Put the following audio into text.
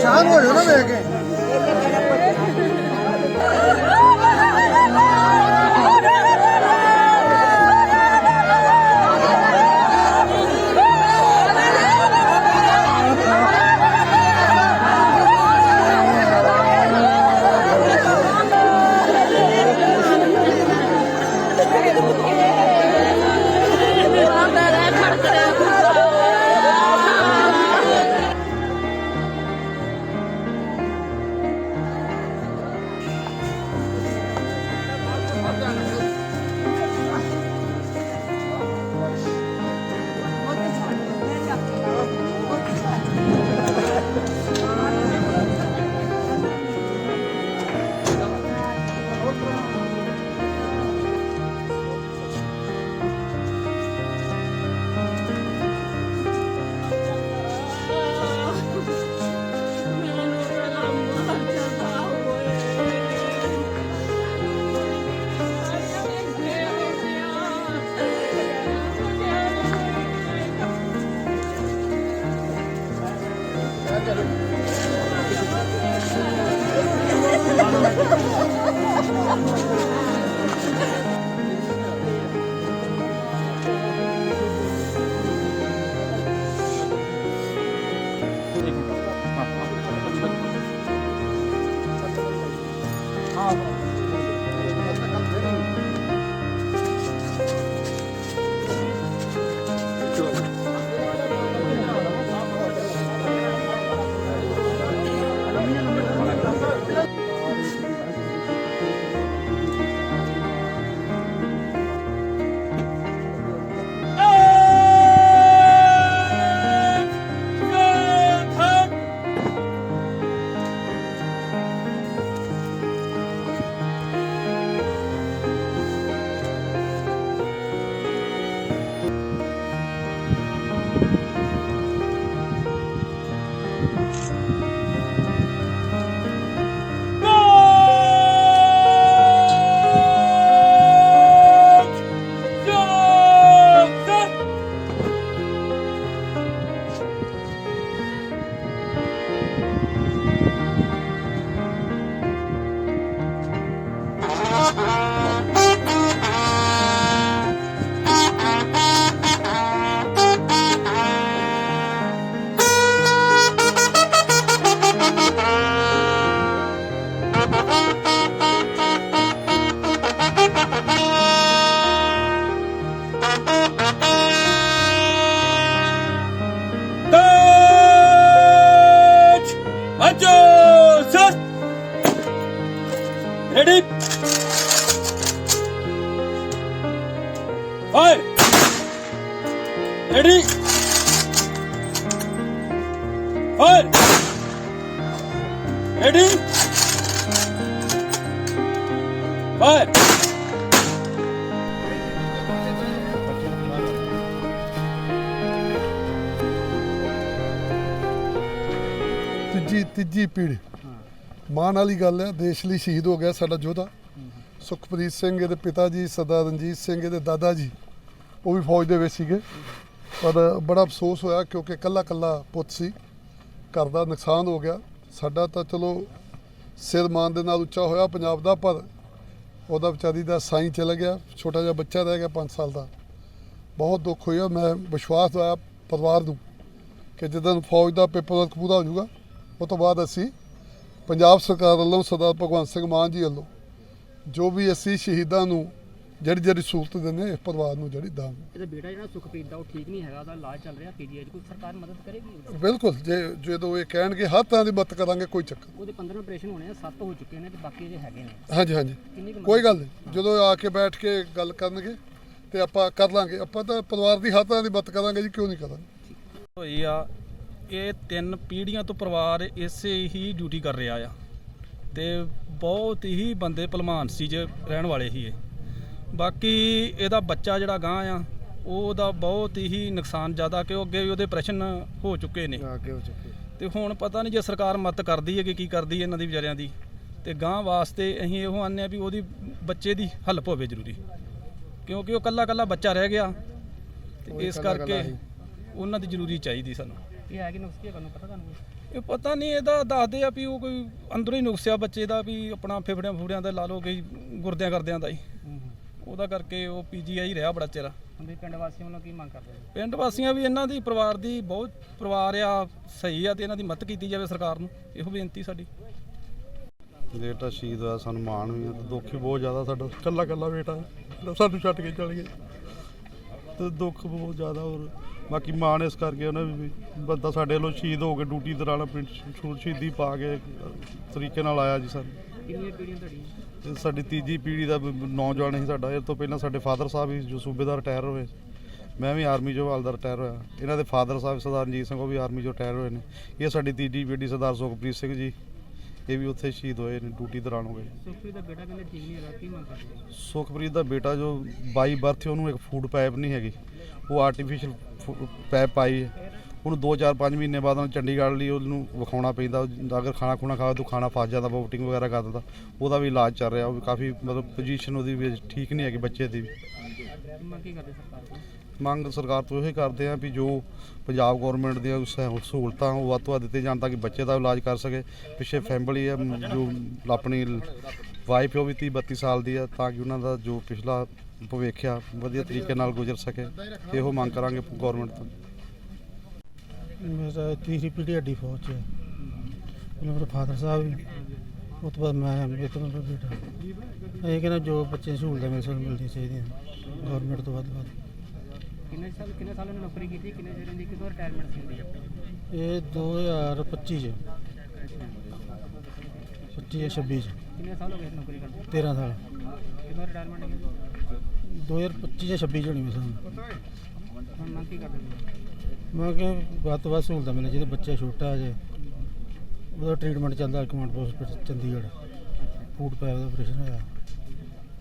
ਸ਼ਾਂਤ ਹੋ ਜਾਓ ਨਾ ਵੇਖ ਕੇ Ready? Fire! Ready? Fire! Ready? Fire! ਤੀਜੀ ਤੀਜੀ ਪੀੜ੍ਹੀ ਮਾਣ ਵਾਲੀ ਗੱਲ ਹੈ, ਦੇਸ਼ ਲਈ ਸ਼ਹੀਦ ਹੋ ਗਿਆ ਸਾਡਾ ਯੋਧਾ। ਸੁਖਪ੍ਰੀਤ ਸਿੰਘ, ਇਹਦੇ ਪਿਤਾ ਜੀ, ਸਰਦਾਰ ਰਣਜੀਤ ਸਿੰਘ, ਇਹਦੇ ਦਾਦਾ ਜੀ, ਉਹ ਵੀ ਫੌਜ ਦੇ ਵਿੱਚ ਸੀਗੇ। ਪਰ ਬੜਾ ਅਫਸੋਸ ਹੋਇਆ ਕਿਉਂਕਿ ਕੱਲਾ ਕੱਲਾ ਪੁੱਤ ਸੀ, ਘਰ ਦਾ ਨੁਕਸਾਨ ਹੋ ਗਿਆ। ਸਾਡਾ ਤਾਂ ਚਲੋ ਸਿਰ ਮਾਨ ਦੇ ਨਾਲ ਉੱਚਾ ਹੋਇਆ ਪੰਜਾਬ ਦਾ, ਪਰ ਉਹਦਾ ਵਿਚਾਰੀ ਦਾ ਸਾਈਂ ਚਲਾ ਗਿਆ, ਛੋਟਾ ਜਿਹਾ ਬੱਚਾ ਰਹਿ ਗਿਆ 5 ਸਾਲ ਦਾ। ਬਹੁਤ ਦੁੱਖ ਹੋਇਆ, ਮੈਂ ਵਿਸ਼ਵਾਸ ਦਵਾਇਆ ਪਰਿਵਾਰ ਨੂੰ ਕਿ ਜਦੋਂ ਫੌਜ ਦਾ ਪੇਪਰ ਵਰਕ ਪੂਰਾ ਹੋ ਜਾਊਗਾ, ਉਹ ਤੋਂ ਬਾਅਦ ਅਸੀਂ ਪੰਜਾਬ ਸਰਕਾਰ ਵੱਲੋਂ ਸਰਦਾਰ ਭਗਵੰਤ ਸਿੰਘ ਮਾਨ ਜੀ ਵੱਲੋਂ ਜੋ ਵੀ ਅਸੀਂ ਸ਼ਹੀਦਾਂ ਨੂੰ ਜਿਹੜੀ ਜਿਹੜੀ ਸਹੂਲਤ ਦਿੰਦੇ ਇਸ ਪਰਿਵਾਰ ਨੂੰ ਜਿਹੜੀ ਦਾਂਗੇ ਇਹਦਾ ਬੇਟਾ ਜਿਹੜਾ ਸੁਖਪ੍ਰੀਤ ਦਾ ਉਹ ਠੀਕ ਨਹੀਂ ਹੈਗਾ ਉਹਦਾ ਇਲਾਜ ਚੱਲ ਰਿਹਾ ਪੀਜੀਆਈ ਕੋਈ ਸਰਕਾਰ ਮਦਦ ਕਰੇਗੀ? ਬਿਲਕੁਲ ਜੇ ਜਦੋਂ ਇਹ ਕਹਿਣਗੇ ਹਰ ਤਰ੍ਹਾਂ ਦੀ ਮਦਦ ਕਰਾਂਗੇ ਕੋਈ ਚੱਕਰ ਉਹਦੇ 15 ਆਪਰੇਸ਼ਨ ਹੋਣੇ ਆ 7 ਹੋ ਚੁੱਕੇ ਨੇ ਤੇ ਬਾਕੀ ਜੇ ਹੈਗੇ ਨੇ। ਹਾਂਜੀ ਹਾਂਜੀ। ਕੋਈ ਗੱਲ ਨਹੀਂ। ਜਦੋਂ ਆ ਕੇ ਬੈਠ ਕੇ ਗੱਲ ਕਰਨਗੇ ਤੇ ਆਪਾਂ ਕਰ ਲਾਂਗੇ। ਆਪਾਂ ਤਾਂ ਪਰਿਵਾਰ ਦੀ ਹਰ ਤਰ੍ਹਾਂ ਦੀ ਮਦਦ ਕਰਾਂਗੇ ਜੀ ਕਿਉਂ ਨਹੀਂ ਕਰਾਂਗੇ? ਹੋਈ ਆ ਇਹ ਤਿੰਨ ਪੀੜ੍ਹੀਆਂ ਤੋਂ ਪਰਿਵਾਰ ਇਸੇ ਹੀ ਡਿਊਟੀ ਕਰ ਰਿਹਾ ਆ। ਤੇ ਬਹੁਤ ਹੀ ਬੰਦੇ ਭਲਮਾਨ ਸੀ ਜੇ ਰਹਿਣ ਵਾਲੇ ਹੀ ਇਹ। ਬਾਕੀ ਇਹਦਾ ਬੱਚਾ ਜਿਹੜਾ ਗਾਂ ਆ ਉਹਦਾ ਬਹੁਤ ਹੀ ਨੁਕਸਾਨ ਜ਼ਿਆਦਾ ਕਿ ਉਹ ਅੱਗੇ ਵੀ ਉਹਦੇ ਪ੍ਰਸ਼ਨ ਹੋ ਚੁੱਕੇ ਨੇ। ਅੱਗੇ ਹੋ ਚੁੱਕੇ। ਤੇ ਹੁਣ ਪਤਾ ਨਹੀਂ ਜੇ ਸਰਕਾਰ ਮਦਦ ਕਰਦੀ ਹੈ ਕਿ ਕੀ ਕਰਦੀ ਹੈ ਇਹਨਾਂ ਦੀ ਵਿਚਾਰਿਆਂ ਦੀ। ਤੇ ਗਾਂ ਵਾਸਤੇ ਅਸੀਂ ਇਹੋ ਆਨੇ ਆ ਵੀ ਉਹਦੀ ਬੱਚੇ ਦੀ ਹਲਪ ਹੋਵੇ ਜ਼ਰੂਰੀ। ਕਿਉਂਕਿ ਉਹ ਕੱਲਾ ਕੱਲਾ ਬੱਚਾ ਰਹਿ ਗਿਆ। ਤੇ ਇਸ ਕਰਕੇ। ਉਹਨਾਂ ਦੀ ਜ਼ਰੂਰੀ ਚਾਹੀਦੀ ਸਾਨੂੰ। ਇਹ ਹੈ ਕਿ ਨੁਕਸ ਕੀ ਤੁਹਾਨੂੰ ਪਤਾ ਤੁਹਾਨੂੰ ਇਹ ਪਤਾ ਨਹੀਂ ਇਹਦਾ ਦੱਸਦੇ ਆ ਵੀ ਉਹ ਕੋਈ ਅੰਦਰੋਂ ਹੀ ਨੁਕਸਿਆ ਬੱਚੇ ਦਾ ਵੀ ਆਪਣਾ ਫੇਫੜਿਆਂ ਫੂੜਿਆਂ ਦਾ ਲਾ ਲਓ ਕਿ ਗੁਰਦਿਆਂ ਕਰਦਿਆਂ ਦਾ ਹੀ। ਉਹਦਾ ਕਰਕੇ ਉਹ ਪੀਜੀਆਈ ਰਿਹਾ ਬੜਾ ਚਿਰ। ਹੁੰਦੇ ਪਿੰਡ ਵਾਸੀਆਂ ਵੱਲੋਂ ਕੀ ਮੰਗ ਕਰਦੇ ਹੋ? ਪਿੰਡ ਵਾਸੀਆਂ ਵੀ ਇਹਨਾਂ ਦੀ ਪਰਿਵਾਰ ਦੀ ਬਹੁਤ ਪਰਿਵਾਰ ਆ ਸਹੀ ਆ ਤੇ ਇਹਨਾਂ ਦੀ ਮਦਦ ਕੀਤੀ ਜਾਵੇ ਸਰਕਾਰ ਨੂੰ। ਇਹੋ ਬੇਨਤੀ ਸਾਡੀ। ਬੇਟਾ ਸ਼ਹੀਦ ਹੋਇਆ ਸਾਨੂੰ ਮਾਣ ਵੀ ਆ ਤੇ ਦੁੱਖ ਬਹੁਤ ਜ਼ਿਆਦਾ ਸਾਡਾ। ਕੱਲਾ ਕੱਲਾ ਬੇਟਾ ਜਿਹੜਾ ਸਾਨੂੰ ਛੱਡ ਕੇ ਚਲ ਗਿਆ ਤੇ ਦੁੱਖ ਬਹੁਤ ਜ਼ਿਆਦਾ ਹੋਰ ਬਾਕੀ ਮਾਣ ਇਸ ਕਰਕੇ ਉਹਨੇ ਵੀ ਬੰਦਾ ਸਾਡੇ ਵੱਲੋਂ ਸ਼ਹੀਦ ਹੋ ਕੇ ਡਿਊਟੀ ਦੌਰਾਨ ਆਪਣੀ ਸ਼ੂਰ ਸ਼ਹੀਦੀ ਪਾ ਕੇ ਤਰੀਕੇ ਨਾਲ ਆਇਆ ਜੀ ਸਰ ਕਿੰਨੀਆਂ ਪੀੜ੍ਹੀਆਂ ਤੁਹਾਡੀਆਂ? ਸਾਡੀ ਤੀਜੀ ਪੀੜ੍ਹੀ ਦਾ ਨੌਜਵਾਨ ਸੀ ਸਾਡਾ। ਇਹ ਤੋਂ ਪਹਿਲਾਂ ਸਾਡੇ ਫਾਦਰ ਸਾਹਿਬ ਵੀ ਜੋ ਸੂਬੇਦਾਰ ਰਿਟਾਇਰ ਹੋਏ। ਮੈਂ ਵੀ ਆਰਮੀ ਚੋਂ ਹਵਲਦਾਰ ਰਿਟਾਇਰ ਹੋਇਆ। ਇਹਨਾਂ ਦੇ ਫਾਦਰ ਸਾਹਿਬ ਸਰਦਾਰ ਰਣਜੀਤ ਸਿੰਘ ਉਹ ਵੀ ਆਰਮੀ ਚੋਂ ਰਿਟਾਇਰ ਹੋਏ ਨੇ। ਇਹ ਸਾਡੀ ਤੀਜੀ ਪੀੜ੍ਹੀ ਸਰਦਾਰ ਸੁਖਪ੍ਰੀਤ ਸਿੰਘ ਜੀ। ਇਹ ਵੀ ਉੱਥੇ ਸ਼ਹੀਦ ਹੋਏ ਨੇ ਡਿਊਟੀ ਦੌਰਾਨ ਹੋ ਗਏ। ਸੁਖਪ੍ਰੀਤ ਦਾ ਬੇਟਾ ਕਹਿੰਦੇ ਠੀਕ ਨਹੀਂ ਹੈਗਾ ਕੀ ਮੰਗ ਕਰਦੇ ਹੋ? ਸੁਖਪ੍ਰੀਤ ਦਾ ਬੇਟਾ ਜੋ ਬਾਈ ਬਰਥ ਉਹਨੂੰ ਇੱਕ ਫੂਡ ਪਾਈਪ ਨਹੀਂ ਹੈਗੀ। ਉਹ ਆਰਟੀਫੀਸ਼ੀਅਲ ਪਾਈਪ ਪਾਈ ਹੈ। ਉਹਨੂੰ 2-4-5 ਮਹੀਨੇ ਬਾਅਦ ਉਹਨੂੰ ਚੰਡੀਗੜ੍ਹ ਲਈ ਉਹਨੂੰ ਵਿਖਾਉਣਾ ਪੈਂਦਾ। ਅਗਰ ਖਾਣਾ ਖੁਣਾ ਖਾਵੇ ਤਾਂ ਖਾਣਾ ਫਸ ਜਾਂਦਾ ਵੋਟਿੰਗ ਵਗੈਰਾ ਕਰ ਦਿੰਦਾ, ਉਹਦਾ ਵੀ ਇਲਾਜ ਚੱਲ ਰਿਹਾ। ਉਹ ਵੀ ਕਾਫੀ ਮਤਲਬ ਪੋਜੀਸ਼ਨ ਉਹਦੀ ਵੀ ਠੀਕ ਨਹੀਂ ਹੈਗੀ ਬੱਚੇ ਦੀ ਵੀ। ਮੰਗ ਸਰਕਾਰ ਤੋਂ ਇਹ ਕਰਦੇ ਆ ਵੀ ਜੋ ਪੰਜਾਬ ਗਵਰਨਮੈਂਟ ਦੀਆਂ ਸਹੂਲਤਾਂ ਉਹ ਵੱਧ ਤੋਂ ਵੱਧ ਦਿੱਤੇ ਜਾਣ ਤਾਂ ਕਿ ਬੱਚੇ ਦਾ ਇਲਾਜ ਕਰ ਸਕੇ। ਪਿੱਛੇ ਫੈਮਿਲੀ ਹੈ ਜੋ ਆਪਣੀ ਵਾਈਫ ਉਹ ਵੀ 30 32 ਸਾਲ ਦੀ ਹੈ ਤਾਂ ਕਿ ਉਹਨਾਂ ਦਾ ਜੋ ਪਿਛਲਾ ਭਵਿੱਖ ਆ, ਵਧੀਆ ਤਰੀਕੇ ਨਾਲ ਗੁਜ਼ਰ ਸਕੇ। ਇਹੋ ਮੰਗ ਕਰਾਂਗੇ ਗਵਰਨਮੈਂਟ ਤੋਂ। ਮੇਰਾ ਤੀਸਰੀ ਪੀੜ੍ਹੀ ਹੱਡੀ ਫੌਜ 'ਚ। ਹੈ ਪਹਿਲਾਂ ਮੇਰੇ ਫਾਦਰ ਸਾਹਿਬ ਵੀ ਉਹ ਤੋਂ ਬਾਅਦ ਮੈਂ ਮੇਰੇ ਤੋਂ ਮੇਰਾ ਬੇਟਾ। ਇਹ ਕਹਿੰਦਾ ਜੋ ਬੱਚੇ ਨੂੰ ਸਹੂਲਤਾਂ ਮਿਲ ਸਕਣ ਮਿਲਦੀਆਂ ਚਾਹੀਦੀਆਂ ਗਵਰਨਮੈਂਟ ਤੋਂ ਵੱਧ ਵੱਧ। ਕਿੰਨੇ ਸਾਲ ਕਿੰਨੇ ਸਾਲ ਇਹਨੇ ਨੌਕਰੀ ਕੀਤੀ? ਕਿੰਨੇ ਚਿਰ ਦੀ ਕਿਦੋਂ ਰਿਟਾਇਰਮੈਂਟ ਸੀ ਹੁੰਦੀ ਇਹ 2025 ਚ। 25 ਜਾਂ 26 ਚ। ਕਿੰਨੇ ਸਾਲ ਹੋ ਗਏ ਨੌਕਰੀ ਕਰਦੇ 13 ਸਾਲ। ਕਿਦੋਂ ਰਿਟਾਇਰਮੈਂਟ ਹੈ 2025 ਜਾਂ 26 ਚ ਹੋਣੀ ਮੇਰੇ ਸਾਨੂੰ ਹੁਣ ਮੰਗ ਕੀ ਕਰਦੇ ਹੋ? ਮੈਂ ਕਿ ਵੱਧ ਤੋਂ ਵੱਧ ਸਹੂਲਤਾਂ ਮਿਲਣ ਜਿਹਦੇ ਬੱਚਾ ਛੋਟਾ ਜੇ। ਉਹਦਾ ਟ੍ਰੀਟਮੈਂਟ ਚੱਲਦਾ command post Chandigarh. Food pipe ਦਾ ਆਪਰੇਸ਼ਨ ਹੋਇਆ।